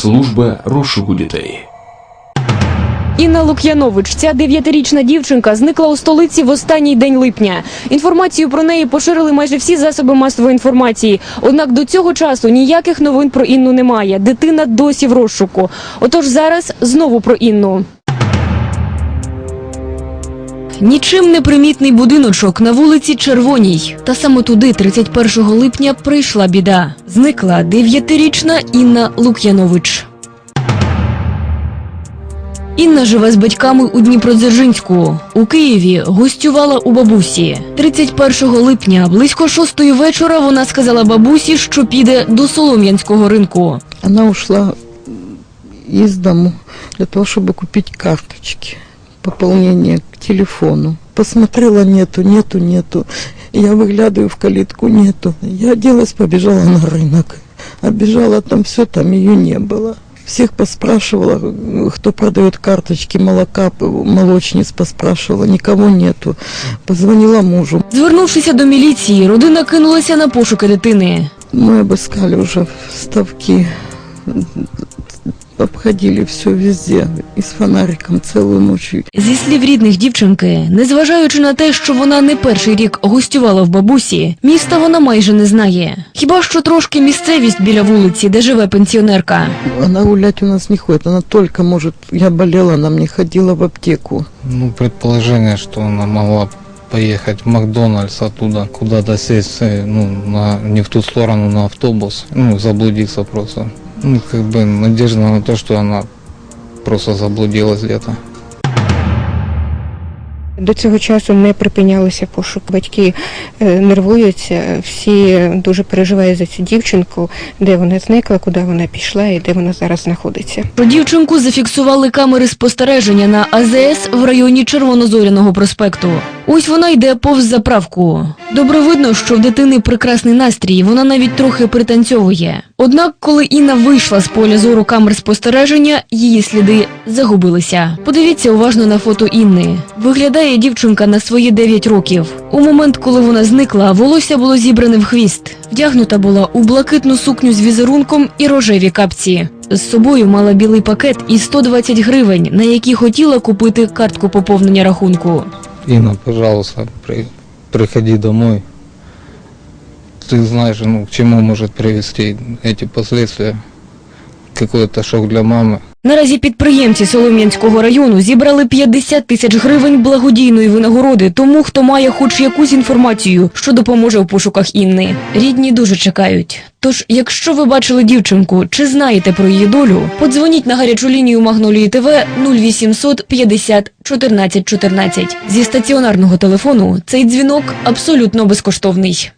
служба розшуку дітей. Інна Лук'янович, ця дев'ятирічна дівчинка, зникла у столиці в останній день липня. Інформацію про неї поширили майже всі засоби масової інформації. Однак до цього часу ніяких новин про Інну немає. Дитина досі в розшуку. Отож зараз знову про Інну. Нічим не примітний будиночок на вулиці Червоній. Та саме туди 31 липня прийшла біда. Зникла дев'ятирічна Інна Лук'янович. Інна живе з батьками у Дніпродзержинську. У Києві гостювала у бабусі. 31 липня близько шостої вечора вона сказала бабусі, що піде до Солом'янського ринку. Она ушла из дому для того, чтобы купить карточки, пополнение к телефону. Посмотрела, нету, нету, нету. Я выглядываю в калитку, нету. Я оделась, побежала на рынок. Обежала там все, там ее не было. Всех поспрашивала, кто продает карточки молока, молочниц поспрашивала, никого нету. Позвонила мужу. Звернувшися до міліції, родина кинулася на пошуки дитини. Мы обыскали уже ставки, обходили все везде и с фонариком целую ночь. Зі слів рідних дівчинки, незважаючи на те, що вона не перший рік гостювала в бабусі, міста вона майже не знає. Хіба що трошки місцевість біля вулиці, де живе пенсіонерка. Она гулять у нас не ходит, она только может, я болела, она мне ходила в аптеку. Ну, предположение, что она могла поехать в Макдональдс оттуда, куда-то сесть, э, ну, на, не в ту сторону, на автобус, ну, заблудиться просто. Ну, как бы надежда на то, что она просто заблудилась где-то. До цього часу не припинялися пошук. Батьки е, нервуються, всі дуже переживають за цю дівчинку, де вона зникла, куди вона пішла і де вона зараз знаходиться. Про дівчинку зафіксували камери спостереження на АЗС в районі Червонозоряного проспекту. Ось вона йде повз заправку. Добре видно, що в дитини прекрасний настрій, вона навіть трохи пританцьовує. Однак, коли Інна вийшла з поля зору камер спостереження, її сліди загубилися. Подивіться уважно на фото Інни. Виглядає дівчинка на свої 9 років. У момент, коли вона зникла, волосся було зібране в хвіст. Вдягнута була у блакитну сукню з візерунком і рожеві капці. З собою мала білий пакет і 120 гривень, на які хотіла купити картку поповнення рахунку. Инна, пожалуйста, при, приходи домой. Ты знаешь, ну, к чему может привести эти последствия. Какой-то шок для мамы. Наразі підприємці Солом'янського району зібрали 50 тисяч гривень благодійної винагороди тому, хто має хоч якусь інформацію, що допоможе в пошуках Інни. Рідні дуже чекають. Тож, якщо ви бачили дівчинку чи знаєте про її долю, подзвоніть на гарячу лінію Магнолії ТВ 0800 50 14 14. Зі стаціонарного телефону цей дзвінок абсолютно безкоштовний.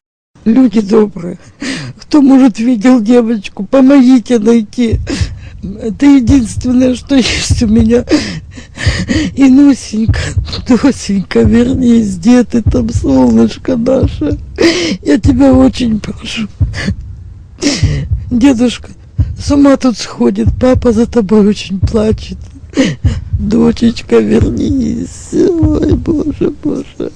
Люди добрые, кто, может, видел девочку, помогите найти. Это единственное, что есть у меня. И Нусенька, Досенька, вернись, где ты там, солнышко наше? Я тебя очень прошу. Дедушка с ума тут сходит, папа за тобой очень плачет. Дочечка, вернись. Ой, боже, боже.